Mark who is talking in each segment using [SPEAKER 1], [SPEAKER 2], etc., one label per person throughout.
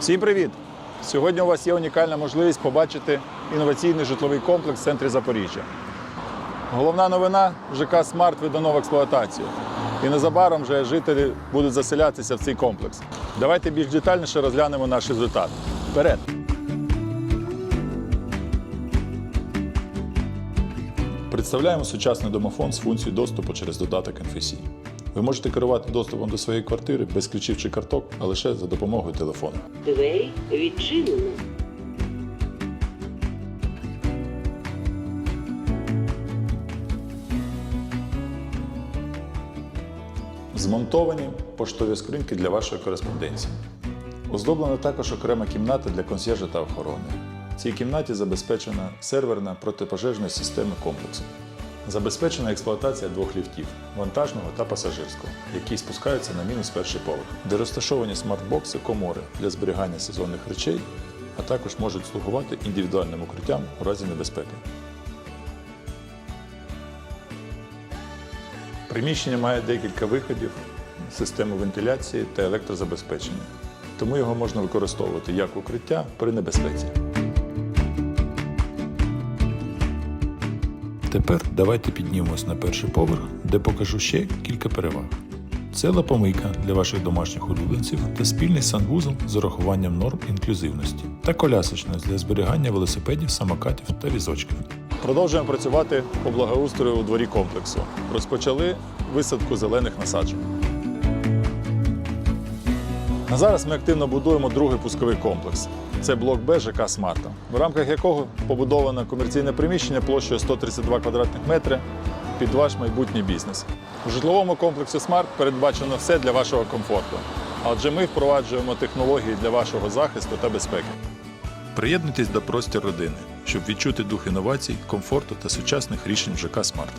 [SPEAKER 1] Всім привіт! Сьогодні у вас є унікальна можливість побачити інноваційний житловий комплекс в центрі Запоріжжя. Головна новина ЖК Смарт видано в експлуатацію. І незабаром вже жителі будуть заселятися в цей комплекс. Давайте більш детальніше розглянемо наш результат. Вперед! Представляємо сучасний домофон з функцією доступу через додаток NFC. Ви можете керувати доступом до своєї квартири без ключів чи карток, а лише за допомогою телефону.
[SPEAKER 2] Двері відчинено.
[SPEAKER 1] Змонтовані поштові скриньки для вашої кореспонденції. Оздоблена також окрема кімната для консьержа та охорони. В цій кімнаті забезпечена серверна протипожежна система комплексу. Забезпечена експлуатація двох ліфтів вантажного та пасажирського, які спускаються на мінус перший поверх, де розташовані смарт-бокси комори для зберігання сезонних речей, а також можуть слугувати індивідуальним укриттям у разі небезпеки. Приміщення має декілька виходів, систему вентиляції та електрозабезпечення, тому його можна використовувати як укриття при небезпеці. Тепер давайте піднімемось на перший поверх, де покажу ще кілька переваг. Це лапомийка для ваших домашніх улюбленців та спільний санвузол з урахуванням норм інклюзивності та колясочна для зберігання велосипедів, самокатів та візочків. Продовжуємо працювати по благоустрою у дворі комплексу. Розпочали висадку зелених насаджень. На зараз ми активно будуємо другий пусковий комплекс. Це блок Б ЖК Смарта, в рамках якого побудовано комерційне приміщення площею 132 квадратних метри під ваш майбутній бізнес. У житловому комплексі Смарт передбачено все для вашого комфорту. Адже ми впроваджуємо технології для вашого захисту та безпеки. Приєднуйтесь до простір родини, щоб відчути дух інновацій, комфорту та сучасних рішень ЖК Смарт.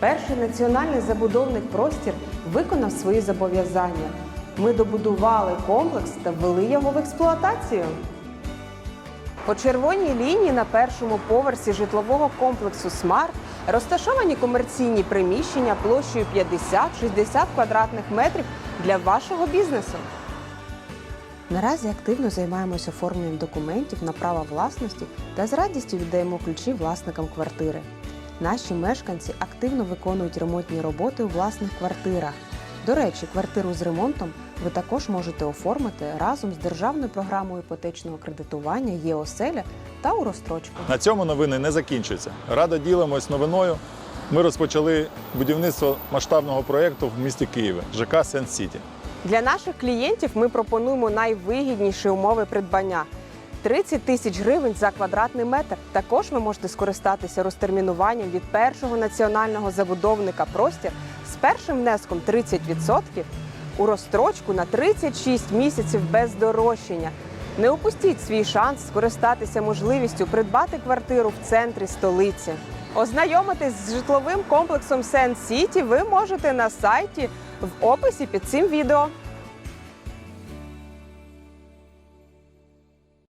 [SPEAKER 3] Перший національний забудовник простір виконав свої зобов'язання. Ми добудували комплекс та ввели його в експлуатацію. По червоній лінії на першому поверсі житлового комплексу Смарт розташовані комерційні приміщення площею 50-60 квадратних метрів для вашого бізнесу. Наразі активно займаємося оформленням документів на право власності та з радістю віддаємо ключі власникам квартири. Наші мешканці активно виконують ремонтні роботи у власних квартирах. До речі, квартиру з ремонтом ви також можете оформити разом з державною програмою іпотечного кредитування ЄОСЕЛЯ та у розстрочку.
[SPEAKER 1] На цьому новини не закінчуються. Радо ділимось новиною. Ми розпочали будівництво масштабного проєкту в місті Києві ЖК Сент Сіті.
[SPEAKER 3] Для наших клієнтів ми пропонуємо найвигідніші умови придбання. 30 тисяч гривень за квадратний метр. Також ви можете скористатися розтермінуванням від першого національного забудовника простір з першим внеском 30% у розстрочку на 36 місяців без дорожчання. Не упустіть свій шанс скористатися можливістю придбати квартиру в центрі столиці. Ознайомитись з житловим комплексом Сен Сіті ви можете на сайті в описі під цим відео.